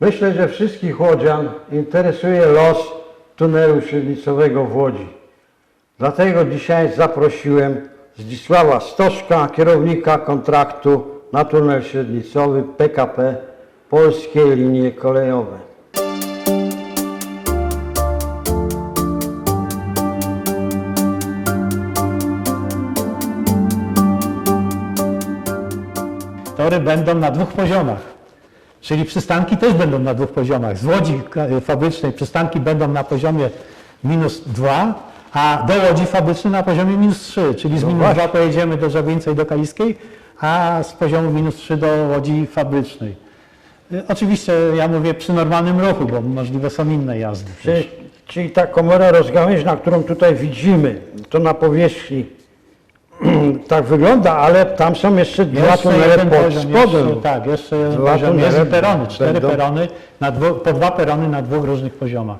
Myślę, że wszystkich łodzian interesuje los tunelu średnicowego w Łodzi. Dlatego dzisiaj zaprosiłem Zdzisława Stoszka, kierownika kontraktu na tunel średnicowy PKP Polskie Linie Kolejowe. Tory będą na dwóch poziomach. Czyli przystanki też będą na dwóch poziomach. Z Łodzi fabrycznej przystanki będą na poziomie minus 2, a do Łodzi fabrycznej na poziomie minus 3. Czyli z minus właśnie. 2 pojedziemy do Żabieńca i do Kaliskiej, a z poziomu minus 3 do Łodzi fabrycznej. Y, Oczywiście ja mówię przy normalnym ruchu, bo możliwe są inne jazdy. Czyli, czyli ta komora rozgałęźna, którą tutaj widzimy, to na powierzchni tak wygląda, ale tam są jeszcze dwa tunele pod spodem. Jeszcze, tak, jeszcze jeden Dwa poziom. Jest perony, cztery będą- perony, na po dwa perony na dwóch różnych poziomach.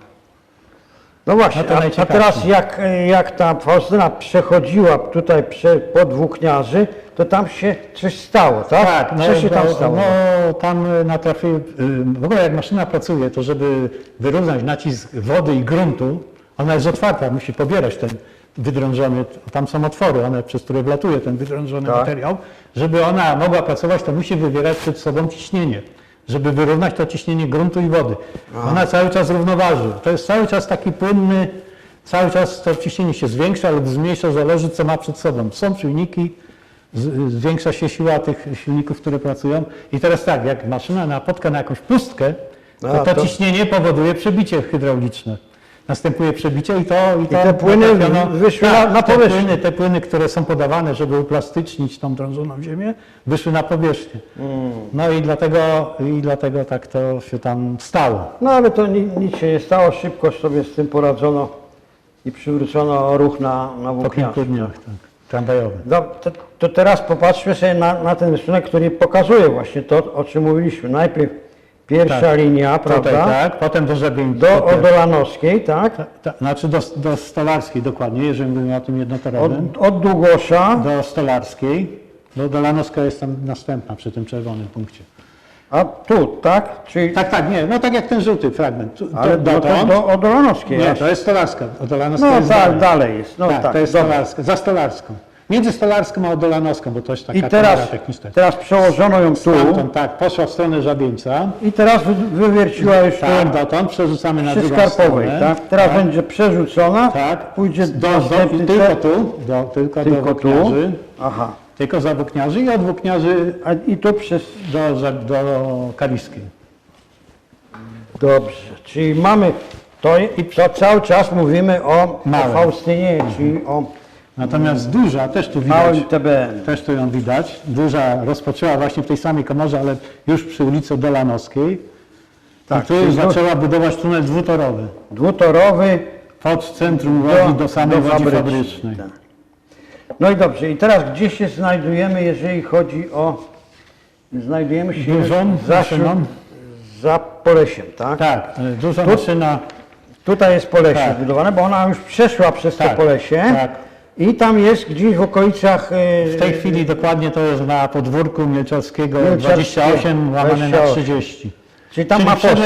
No właśnie, No a, a teraz jak, jak ta Faustyna przechodziła tutaj prze, pod Włókniarzy, to tam się coś stało, tak? Tak, no, Co się tam no, stało? No, tam y, natrafi, y, w ogóle jak maszyna pracuje, to żeby wyrównać nacisk wody i gruntu, ona jest otwarta, musi pobierać ten wydrążony, tam są otwory, one, przez które wlatuje ten wydrążony Tak. materiał. Żeby ona mogła pracować, to musi wywierać przed sobą ciśnienie, żeby wyrównać to ciśnienie gruntu i wody. Ona cały czas równoważy. To jest cały czas taki płynny, cały czas to ciśnienie się zwiększa lub zmniejsza, zależy co ma przed sobą. Są silniki, z- zwiększa się siła tych silników, które pracują. I teraz tak, jak maszyna napotka na jakąś pustkę, to A, to, to- ciśnienie powoduje przebicie hydrauliczne. Następuje przebicie i to... I, to te płyny natrafiono- wyszły tak, na- na te powierzchnię. płyny, te płyny, które są podawane, żeby uplastycznić tą drążoną ziemię, wyszły na powierzchnię. Mm. No i dlatego, i dlatego tak to się tam stało. No ale to ni, nic się nie stało, szybko sobie z tym poradzono i przywrócono ruch na, na Po Włókniarzu. kilku dniach, tak. Tramwajowy. No, to, to teraz popatrzmy sobie na, na ten rysunek, który pokazuje właśnie to, o czym mówiliśmy. Najpierw pierwsza Tak. linia, prawda? Tutaj, tak, potem do Żabieńca. Do Odolanowskiej, tak? Ta, ta, znaczy do, do Stolarskiej dokładnie, jeżeli mówimy o tym Od, jednotorowym. od Długosza, Do Stolarskiej. Do Dolanowska jest tam następna przy tym czerwonym punkcie. a tu, tak? Czyli, Tak, tak, nie, no tak jak ten żółty fragment. Tu- ale do, to dotąd. do Odolanowskiej Nie, jest. to jest Stolarska. O Dolanowska No jest dalej. dalej jest. No tak, tak, to jest. Stolarska, za Stolarską. Między Stolarską a Dolanowską, bo to jest taka I teraz, techniczna. teraz przełożono ją tu Stamtąd, tak, poszła w stronę Żabieńca. i teraz wy, wywierciła Tak, tu dotąd przerzucamy na drugą Skarpowej, stronę. tak? Teraz będzie przerzucona, Tak. pójdzie do, do, tylko tu, do, tylko, tylko do tu. Aha. Tylko za włókniarzy i od włókniarzy A, I tu przez... do, do Kaliskiej. Dobrze, czyli mamy to i to cały czas mówimy o, o. Faustynie, czyli o Natomiast duża, też tu widać, TBN. też tu ją widać, duża rozpoczęła właśnie w tej samej komorze, ale już przy ulicy Dolanowskiej. Tak, I tu już czyli du- zaczęła budować tunel dwutorowy Dwutorowy. pod centrum Łodzi do, samej Łodzi fabrycznej, tak. No i dobrze, i teraz gdzie się znajdujemy, jeżeli chodzi o... Znajdujemy się Dużą za, maszyną? za Polesiem, tak? Tak, e, duża maszyna, Tutaj jest Polesie Tak. zbudowane, bo ona już przeszła przez to Tak, Polesie tak. I tam jest gdzieś w okolicach... e, w tej chwili dokładnie to jest na podwórku Mielczowskiego Mielczowskiego, 28 łamane na 28. 30. Czyli tam Czyli ma przed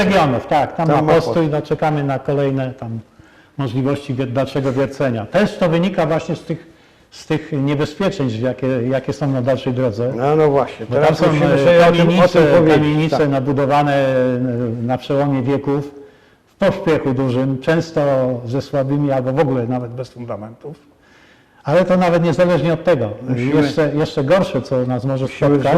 tak, tam, Tam ma postój, no czekamy na kolejne tam możliwości dalszego wiercenia. Też to wynika właśnie z tych, z tych niebezpieczeństw, jakie, jakie są na dalszej drodze. No, no właśnie, Bo tam teraz są musimy e, sobie o tym, o kamienice, tym powiedzieć. kamienice Tak. nabudowane e, na przełomie wieków, w pośpiechu dużym, często ze słabymi albo w ogóle nawet bez fundamentów. Ale to nawet niezależnie od tego. Musimy- Jeszcze, jeszcze gorsze, co nas może spotkać,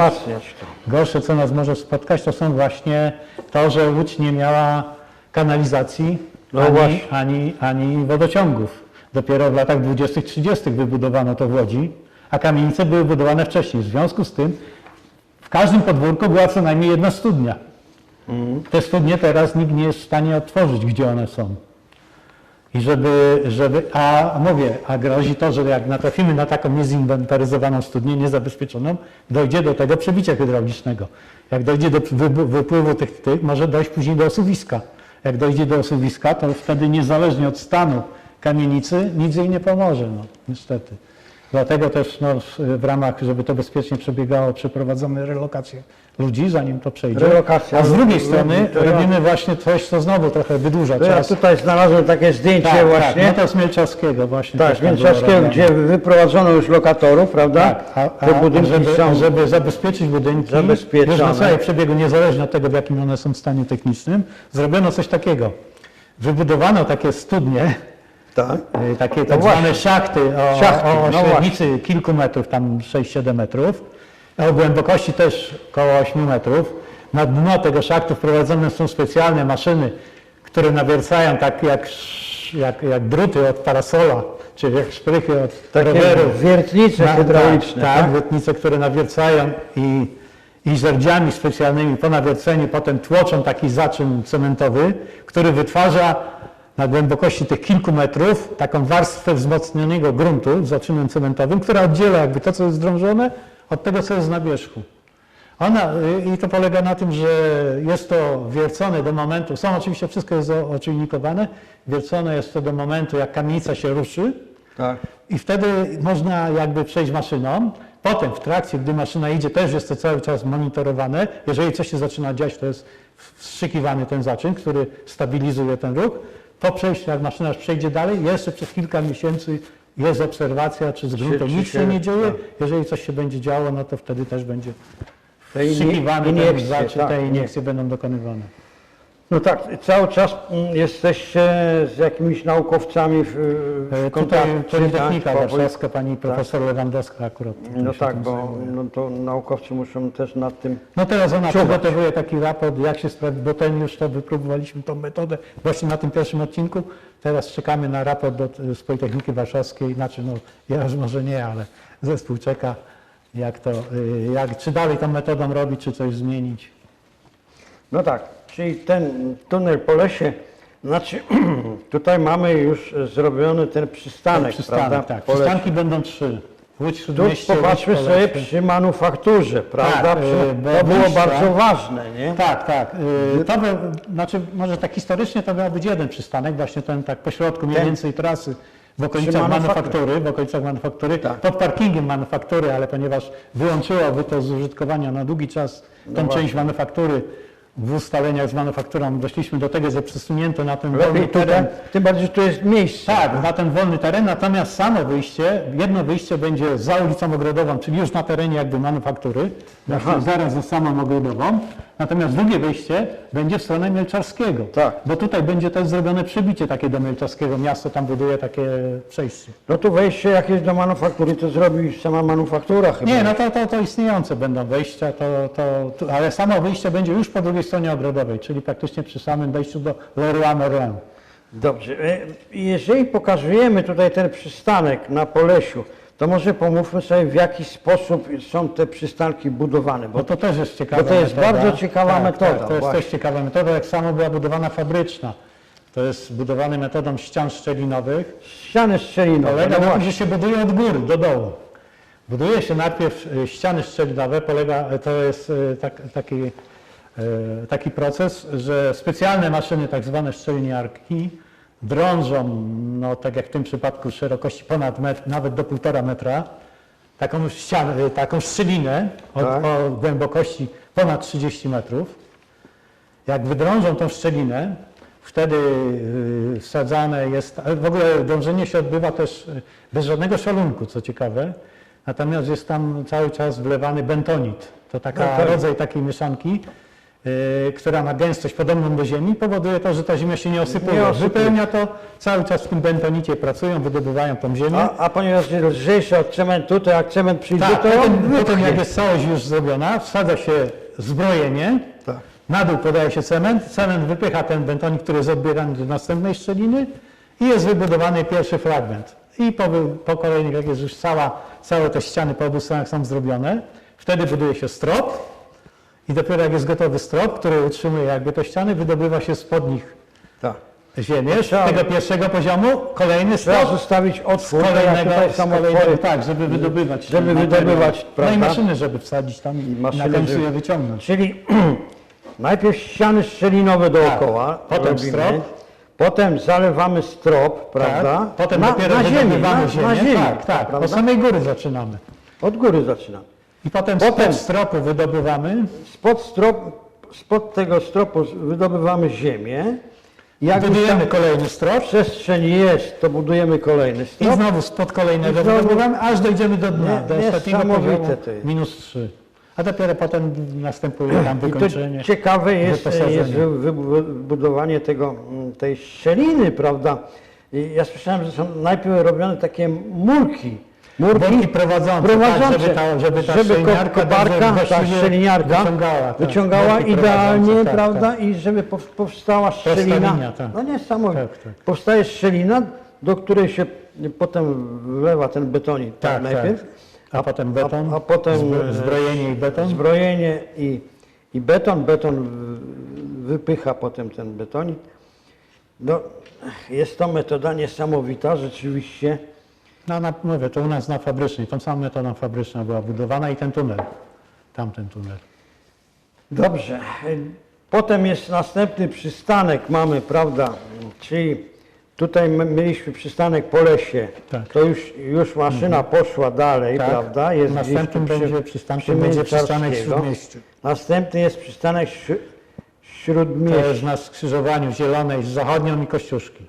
gorsze, co nas może spotkać, to są właśnie to, że Łódź nie miała kanalizacji No ani, ani, ani wodociągów. Dopiero w latach 20-30 wybudowano to w Łodzi, a kamienice były budowane wcześniej. W związku z tym w każdym podwórku była co najmniej jedna studnia. Mhm. Te studnie teraz nikt nie jest w stanie otworzyć, gdzie one są. I żeby, żeby, a mówię, a grozi to, że jak natrafimy na taką niezinwentaryzowaną studnię, niezabezpieczoną, dojdzie do tego przebicia hydraulicznego. Jak dojdzie do wy- wypływu tych, tych, może dojść później do osuwiska. Jak dojdzie do osuwiska, to wtedy niezależnie od stanu kamienicy nic jej nie pomoże, no, niestety. Dlatego też no, w- ramach, żeby to bezpiecznie przebiegało, przeprowadzamy relokację ludzi, zanim to przejdzie. Relokacja A z drugiej strony to ja- robimy właśnie coś, co znowu trochę wydłuża To ja czas. tutaj znalazłem takie zdjęcie tak, tak, właśnie. no to z Mielczarskiego właśnie. Tak, robione. gdzie wyprowadzono już lokatorów, prawda? Tak, a, a budynki żeby, są... żeby zabezpieczyć budynki, już na całym przebiegu, niezależnie od tego, w jakim one są w stanie technicznym, zrobiono coś takiego. Wybudowano takie studnie, Tak. y, takie tak No zwane szachty o, Szachty, o no średnicy kilku metrów, tam 6-7 metrów, o głębokości też około 8 metrów. Na dno tego szachtu wprowadzone są specjalne maszyny, które nawiercają tak jak, jak, jak druty od parasola, czy jak szprychy od Takie rowerów. wiertnice hydrauliczne, tak? tak wiertnice, które nawiercają i, i żerdziami specjalnymi po nawierceniu potem tłoczą taki zaczyn cementowy, który wytwarza na głębokości tych kilku metrów taką warstwę wzmocnionego gruntu z zaczynem cementowym, która oddziela jakby to, co jest drążone, od tego, co jest na wierzchu. Ona, I to polega na tym, że jest to wiercone do momentu, są oczywiście wszystko jest o- oczujnikowane, wiercone jest to do momentu, jak kamienica się ruszy, Tak. i wtedy można jakby przejść maszyną. Potem w trakcie, gdy maszyna idzie, też jest to cały czas monitorowane. Jeżeli coś się zaczyna dziać, to jest wstrzykiwany ten zaczyn, który stabilizuje ten ruch. Po przejściu, jak maszyna już przejdzie dalej, jeszcze przez kilka miesięcy jest obserwacja, czy z gruntem czy nic się- się nie dzieje. tak. Jeżeli coś się będzie działo, no to wtedy też będzie Te wstrzykiwany ten iniekcje, zaczyn, tak, te nie. iniekcje będą dokonywane. No tak, cały czas mm, jesteście z jakimiś naukowcami w, w E, kontakcie. Tutaj Politechnika tak, po- Warszawska, pani profesor Lewandowska akurat. No tak, bo no to naukowcy muszą też nad tym... No teraz ona Czuwać. przygotowuje taki raport, jak się sprawdzi, bo ten już to wypróbowaliśmy tą metodę właśnie na tym pierwszym odcinku. Teraz czekamy na raport do, z Politechniki Warszawskiej, znaczy no ja już może nie, ale zespół czeka, jak to, y, jak, czy dalej tą metodą robić, czy coś zmienić. No tak, czyli ten tunel po lesie, znaczy tutaj mamy już zrobiony ten przystanek, Przystanek, prawda? tak. Przystanki będą trzy. Łódź Tu popatrzmy Łódź sobie przy manufakturze, prawda? Tak, Przy, y, to było bardzo ważne, nie? Tak, tak. Y, To był, znaczy może tak historycznie to miał być jeden przystanek, właśnie ten tak pośrodku mniej Ten? więcej trasy w okolicach manufaktury. w okolicach manufaktury, Tak. pod parkingiem manufaktury, ale ponieważ wyłączyło to z użytkowania na długi czas No właśnie. część manufaktury, w ustaleniach z manufakturą doszliśmy do tego, że przesunięto na ten wolny teren. tym bardziej, że tu jest miejsce. Tak, na ten wolny teren, natomiast samo wyjście, jedno wyjście będzie za ulicą Ogrodową, czyli już na terenie jakby manufaktury, właśnie zaraz za samą Ogrodową, natomiast drugie wyjście będzie w stronę Mielczarskiego, Tak. bo tutaj będzie też zrobione przybicie takie do Mielczarskiego, miasto tam buduje takie przejście. No tu wejście jakieś do manufaktury to zrobi sama manufaktura chyba. Nie, no to, to, to istniejące będą wejścia, to, to, to, ale samo wyjście będzie już po drugiej stronie Ogrodowej, czyli praktycznie przy samym wejściu do Leroy Merlin. Dobrze. E, Jeżeli pokazujemy tutaj ten przystanek na Polesiu, to może pomówmy sobie w jaki sposób są te przystanki budowane. Bo Bo to też jest ciekawa Bo to jest metoda. bardzo ciekawa tak, metoda, Tak, to jest właśnie. też ciekawa metoda, jak samo była budowana fabryczna. To jest budowane metodą ścian szczelinowych. ściany szczelinowe, Polega no na tym, właśnie. że się buduje od góry do dołu. Buduje się najpierw y, ściany szczelinowe, polega, to jest y, tak, taki, y, taki proces, że specjalne maszyny, tak zwane szczeliniarki, drążą, no tak jak w tym przypadku, szerokości ponad metr, nawet do półtora metra, taką ścianę, y, taką szczelinę o, Tak. o głębokości ponad 30 metrów. Jak wydrążą tą szczelinę, wtedy y, wsadzane jest, w ogóle dążenie się odbywa też y, bez żadnego szalunku, co ciekawe, natomiast jest tam cały czas wlewany bentonit. To taka Bentonit. rodzaj takiej mieszanki, która ma gęstość podobną do ziemi, powoduje to, że ta ziemia się nie osypuje. Nie osypuje. Wypełnia to, cały czas w tym bentonicie pracują, wydobywają tą ziemię. A, a ponieważ jest lżejsze od cementu, to jak cement przyjdzie, Tak, to potem, potem jak jest całość już zrobiona, wsadza się zbrojenie, Tak. na dół podaje się cement, cement wypycha ten bentonik, który jest odbierany do następnej szczeliny i jest wybudowany pierwszy fragment. I po, po kolejnych, jak jest już cała, całe te ściany po obu stronach są zrobione, wtedy buduje się strop i dopiero jak jest gotowy strop, który utrzymuje jakby te ściany, wydobywa się spod nich Tak. ziemię z Trzeba- tego pierwszego poziomu, kolejny Trzeba strop, zostawić z otwór, tak jak kolejnego, tutaj z kolejnego, tak, żeby wydobywać żeby wydobywać, materiał. prawda? No i maszyny, żeby wsadzić tam i maszyny, na końcu żeby- je wyciągnąć. Czyli najpierw ściany szczelinowe dookoła Tak. Potem strop. Potem zalewamy strop, prawda? Tak? Potem na, dopiero na ziemi, wydobywamy na, ziemię. na ziemi, Tak, tak. prawda? Od samej góry zaczynamy. Od góry zaczynamy. I potem, Potem- z stropu wydobywamy. Spod, strop, spod tego stropu wydobywamy ziemię. Jak Budujemy kolejny strop. przestrzeń jest, to budujemy kolejny I strop. znowu spod kolejnego I znowu- wydobywamy, aż dojdziemy do dna, Nie- do ostatniego poziomu, to jest. minus 3. A dopiero potem następuje tam I to wykończenie. ciekawe jest, wyposażenie. jest wy- wy- wybudowanie tego, tej szczeliny, prawda? I ja słyszałem, że są najpierw robione takie murki. Worki prowadzące, prowadzące, tak, żeby ta, żeby ta żeby koparka, ta szczeliniarka wyciągała, tak, wyciągała idealnie, tak, prawda? tak. I żeby pow- powstała szczelina. tak. No niesamowite. Tak, tak. Powstaje szczelina, do której się potem wlewa ten betonik tak, Tak, najpierw. tak. A potem beton, a potem, zbro- e, zbrojenie i beton. Zbrojenie i, i beton. Beton wypycha potem ten betonik. No, jest to metoda niesamowita, rzeczywiście. No, na, mówię, to u nas na fabrycznej, tą samą metodą fabryczną była budowana i ten tunel, tamten tunel. Dobrze. Potem jest następny przystanek mamy, prawda? Czyli tutaj mieliśmy przystanek po lesie. Tak. To już, już maszyna poszła dalej, Tak. prawda? Jest Następnym przy- będzie przy przystankiem będzie przystanek. Śródmieściu. Następny jest przystanek śró- To jest na skrzyżowaniu Zielonej z Zachodnią i Kościuszki.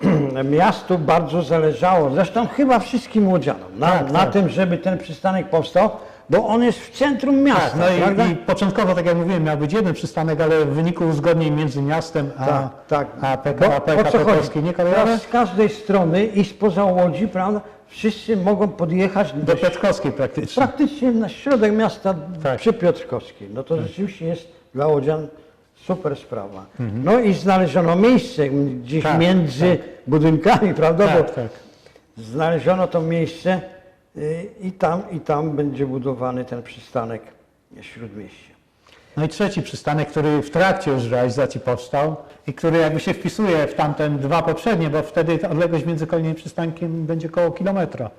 Miastu bardzo zależało, zresztą chyba wszystkim łodzianom, na, Tak, na tak. tym, żeby ten przystanek powstał, bo on jest w centrum miasta, Tak, no prawda? i, i początkowo, tak jak mówiłem, miał być jeden przystanek, ale w wyniku uzgodnień między miastem a, tak, tak. a PKP, PKP? Polskie nie kolejowe z każdej strony i spoza Łodzi, prawda, wszyscy mogą podjechać do, do Piotrkowskiej praktycznie. praktycznie na środek miasta Tak. przy Piotrkowskiej. No to rzeczywiście jest dla Łodzian super sprawa. No i znaleziono miejsce gdzieś Mhm. Tak, między budynkami, prawda? Tak, bo tak. Znaleziono to miejsce y, i tam, i tam będzie budowany ten przystanek Śródmieścia. No i trzeci przystanek, który w trakcie już realizacji powstał i który jakby się wpisuje w tamten dwa poprzednie, bo wtedy ta odległość między kolejnym przystankiem będzie około kilometra.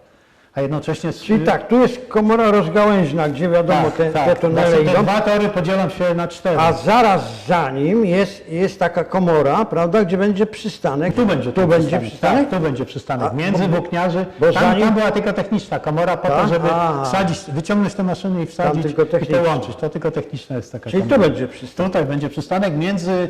A jednocześnie... Czyli tak, tu jest komora rozgałęźna, gdzie wiadomo te, te tunele Znaczy, te idą, dwa tory podzielam się na cztery. a zaraz za nim jest, jest taka komora, prawda, gdzie będzie przystanek. Tu będzie, tu będzie przystanek. Tak, tu będzie przystanek. A, Między bo- włókniarzy. bo tam, zanim- tam była tylko techniczna komora po Tak? to, żeby wsadzić, wyciągnąć te maszyny i wsadzić tylko i techniczna. połączyć. To tylko techniczna jest taka Czyli tu komora. będzie przystanek. Tutaj będzie przystanek między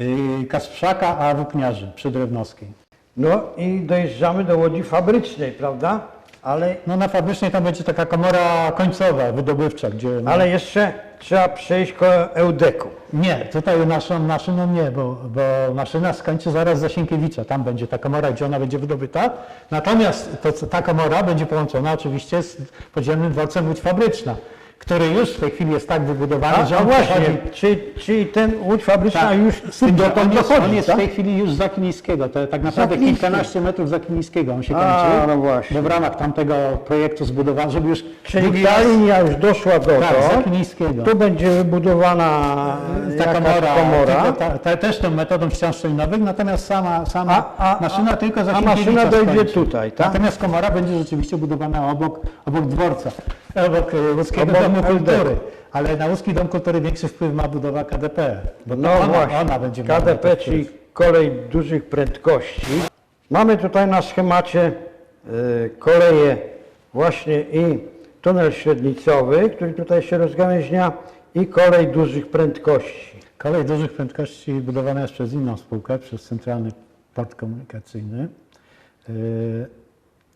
y, Kasprzaka a Włókniarzy przy Drewnowskiej. No i dojeżdżamy do Łodzi fabrycznej, prawda? Ale, No na fabrycznej tam będzie taka komora końcowa, wydobywcza, gdzie... No, ale jeszcze trzeba przejść ko Eudeku. Nie, tutaj naszą maszyną nie, bo, bo maszyna skończy zaraz za Sienkiewicza. Tam będzie ta komora, gdzie ona będzie wydobyta. Natomiast to, ta komora będzie połączona oczywiście z podziemnym dworcem Łódź Fabryczna, który już w tej chwili jest tak wybudowany, A, że a on właśnie, czyli, czyli ten Łódź fabryczna Tak, już z tym, że on jest, dochodzi, on jest tak? w tej chwili już za Kilińskiego, to tak naprawdę Kilińskiego. kilkanaście metrów za Kilińskiego on się A, kończy. no właśnie. Bo w ramach tamtego projektu zbudowano, żeby już Czyli ta linia już doszła do Tak, za to. Kilińskiego. Tu będzie wybudowana ta komora, komora. Ta, ta, też tą metodą ścian szczelinowych, natomiast sama, sama A- a- maszyna tylko za a maszyna dojdzie skończy. tutaj, tak? Natomiast komora będzie rzeczywiście budowana obok, obok dworca, obok e, Łódzkiego Obok Domu. Kultury. Ale na Łódzki Dom Kultury większy wpływ ma budowa KDP. Bo No ona, właśnie, ona będzie KDP, czyli kolej dużych prędkości. Mamy tutaj na schemacie y, koleje właśnie i tunel średnicowy, który tutaj się rozgałęźnia i kolej dużych prędkości. Kolej dużych prędkości budowana jest przez inną spółkę, przez Centralny Port Komunikacyjny. Yy,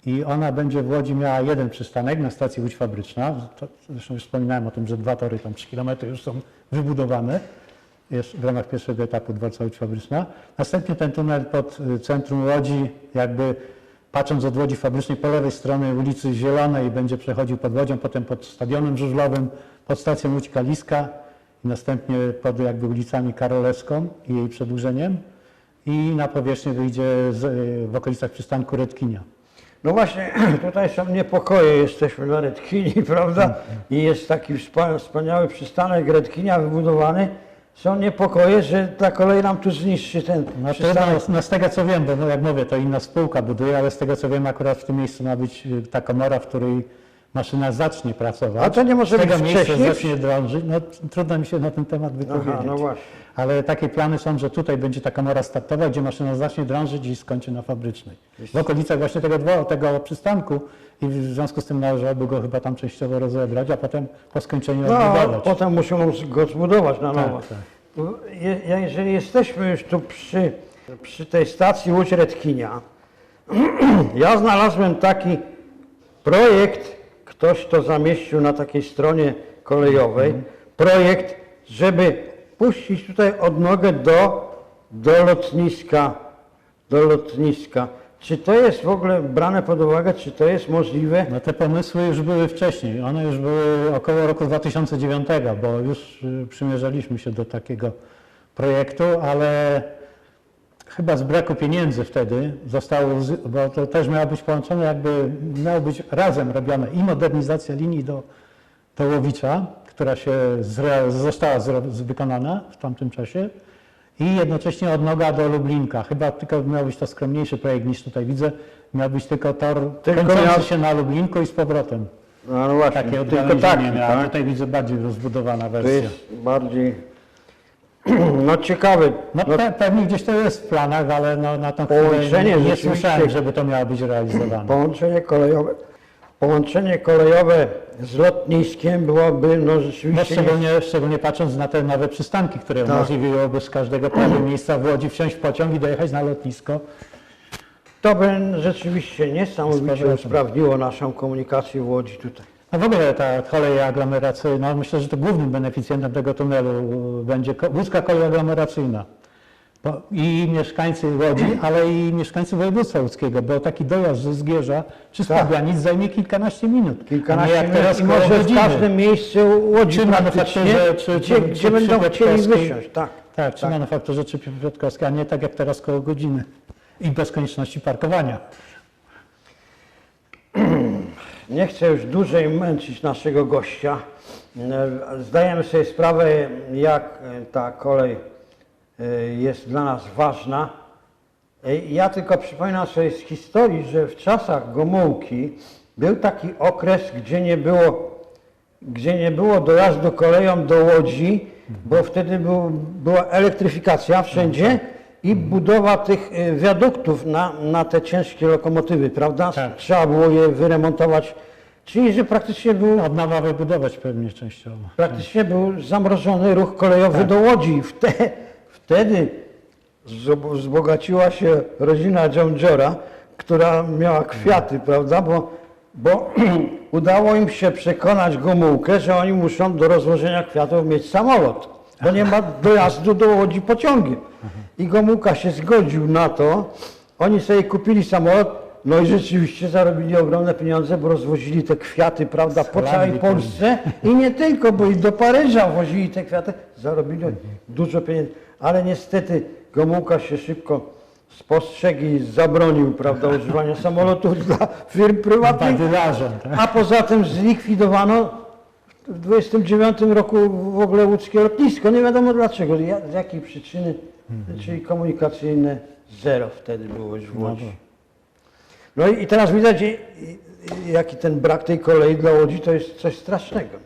I ona będzie w Łodzi miała jeden przystanek na stacji Łódź Fabryczna. Zresztą już wspominałem o tym, że dwa tory, tam 3 km już są wybudowane w ramach pierwszego etapu dworca Łódź Fabryczna. Następnie ten tunel pod y, centrum Łodzi, jakby patrząc od Łodzi Fabrycznej po lewej stronie ulicy Zielonej będzie przechodził pod Łodzią, potem pod Stadionem Żużlowym, pod stacją Łódź Kaliska i następnie pod jakby ulicami Karolewską i jej przedłużeniem i na powierzchnię wyjdzie y, w okolicach przystanku Redkinia. No właśnie, tutaj są niepokoje, jesteśmy na Redkini, prawda? I jest taki wspa- wspaniały przystanek Redkinia wybudowany. Są niepokoje, że ta kolej nam tu zniszczy ten No, przystanek. no z tego co wiem, bo no jak mówię, to inna spółka buduje, ale z tego co wiem, akurat w tym miejscu ma być y, ta komora, w której maszyna zacznie pracować. A to nie może z tego być miejsca wcześniej? zacznie drążyć. No, trudno mi się na ten temat wypowiedzieć. Aha, no właśnie. Ale takie plany są, że tutaj będzie ta komora startowa, gdzie maszyna zacznie drążyć i skończy na fabrycznej. W okolicach właśnie tego, tego przystanku i w związku z tym należałoby go chyba tam częściowo rozebrać, a potem po skończeniu No, odbudować. potem muszą go zbudować na nowo. Tak, tak. Je- Jeżeli jesteśmy już tu przy, przy tej stacji Łódź Redkinia, ja znalazłem taki projekt, ktoś to zamieścił na takiej stronie kolejowej, projekt, żeby puścić tutaj odnogę do, do lotniska, do lotniska. Czy to jest w ogóle brane pod uwagę, czy to jest możliwe? No te pomysły już były wcześniej. One już były około roku 2009, bo już y, przymierzaliśmy się do takiego projektu, ale chyba z braku pieniędzy wtedy zostało, bo to też miało być połączone, jakby miało być razem robione i modernizacja linii do, do Łowicza, która się zre, została zro, wykonana w tamtym czasie i jednocześnie odnoga do Lublinka. Chyba tylko miał być to skromniejszy projekt niż tutaj widzę. Miał być tylko tor Tylko kończący miał- się na Lublinku i z powrotem. No, no właśnie, Takie tylko taki, miała. tak? Tutaj widzę bardziej rozbudowana To wersja. jest bardziej, no ciekawy. No, No, pe, pewnie gdzieś to jest w planach, ale no, na tą chwilę nie, nie słyszałem, żeby to miało być realizowane. Połączenie kolejowe, połączenie kolejowe z lotniskiem byłoby no No, rzeczywiście nie, szczególnie, szczególnie patrząc na te nowe przystanki, które Tak. umożliwiłyby z każdego prawie miejsca w Łodzi wsiąść w pociąg i dojechać na lotnisko. to by rzeczywiście niesamowicie usprawniło naszą komunikację w Łodzi tutaj. No w ogóle ta kolej aglomeracyjna, myślę, że to głównym beneficjentem tego tunelu będzie łódzka kolej aglomeracyjna. Bo I mieszkańcy Łodzi, ale i mieszkańcy województwa łódzkiego, bo taki dojazd ze Zgierza czy z Tak. Fabianic zajmie kilkanaście minut. Kilkanaście nie jak minut teraz i może w każdym miejscu Łodzi Czy manufakturze, czy- gdzie, czy- gdzie czy będą chcieli Piotrkowskiej. wysiąść. Tak. Tak, czy manufakturze, czy Piotrkowska, a nie tak jak teraz koło godziny. I bez konieczności parkowania. Nie chcę już dłużej męczyć naszego gościa. E, Zdajemy sobie sprawę, jak e, ta kolej jest dla nas ważna. E, Ja tylko przypominam sobie z historii, że w czasach Gomułki był taki okres, gdzie nie było, gdzie nie było dojazdu koleją do Łodzi, bo wtedy był, była elektryfikacja wszędzie i budowa tych e, wiaduktów na, na te ciężkie lokomotywy, prawda? Tak. Trzeba było je wyremontować. Czyli, że praktycznie był, Od nowa wybudować pewnie częściowo. praktycznie był zamrożony ruch kolejowy do Łodzi. I wte, wtedy zbo- wzbogaciła się rodzina Dziądziora, która miała kwiaty, prawda? Bo, bo udało im się przekonać Gomułkę, że oni muszą do rozłożenia kwiatów mieć samolot, bo nie ma dojazdu do Łodzi pociągiem. I Gomułka się zgodził na to. Oni sobie kupili samolot, no i rzeczywiście zarobili ogromne pieniądze, bo rozwozili te kwiaty, prawda, po całej. Polsce i nie tylko, bo i do Paryża wozili te kwiaty, zarobili dużo pieniędzy. Ale niestety Gomułka się szybko spostrzegł i zabronił, prawda, używania samolotów dla firm prywatnych, tak? a poza tym zlikwidowano w 29 roku w ogóle łódzkie lotnisko. Nie wiadomo dlaczego, z jakiej przyczyny, czyli komunikacyjne zero wtedy było już w Łodzi. No i i teraz widać, i- i- jaki ten brak tej kolei dla Łodzi to jest coś strasznego.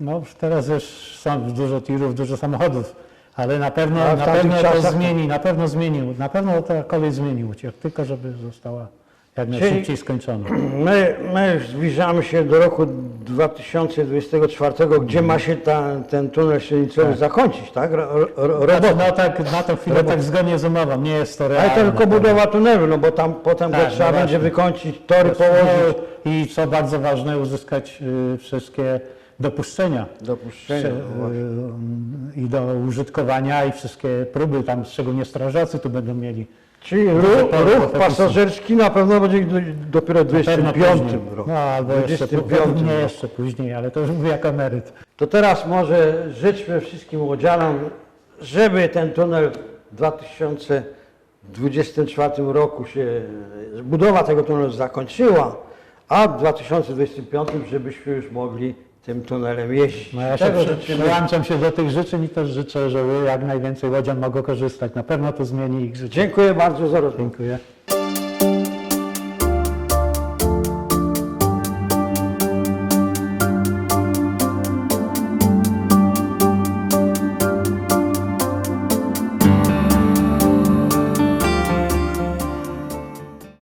No teraz już są dużo tirów, dużo samochodów, ale na pewno, A w na tamtych pewno to czasach zmieni, na pewno zmienił, na pewno ta kolej zmieni Łódź, tylko żeby została jak najszybciej skończona. My, my już zbliżamy się do roku 2024, gdzie ma się ta, ten tunel średnicowy zakończyć, tak? Ro, ro, Znaczy, no tak, na tą chwilę tak zgodnie z umową, nie jest to Ale realne. to tylko budowa tunelu, no bo tam potem Tak, trzeba no będzie wykończyć, tory położyć. No, I co bardzo ważne, uzyskać y, wszystkie dopuszczenia Dopuszczenia. No y, i do użytkowania i wszystkie próby, tam szczególnie strażacy tu będą mieli. Czyli ruch, ruch pasażerski na pewno będzie do, dopiero w Na pewno 25 później. roku. No albo jeszcze, 25 nie roku. jeszcze później, ale to już mówię jako emeryt. To teraz może życzmy wszystkim łodzianom, żeby ten tunel w 2024 roku się, budowa tego tunelu zakończyła, a w 2025 żebyśmy już mogli tym tunelem jeździć. No ja się przy- przyłączam się do tych życzeń i też życzę, żeby jak najwięcej łodzian mogło korzystać. Na pewno to zmieni ich życie. Dziękuję bardzo za rozmowę. Dziękuję.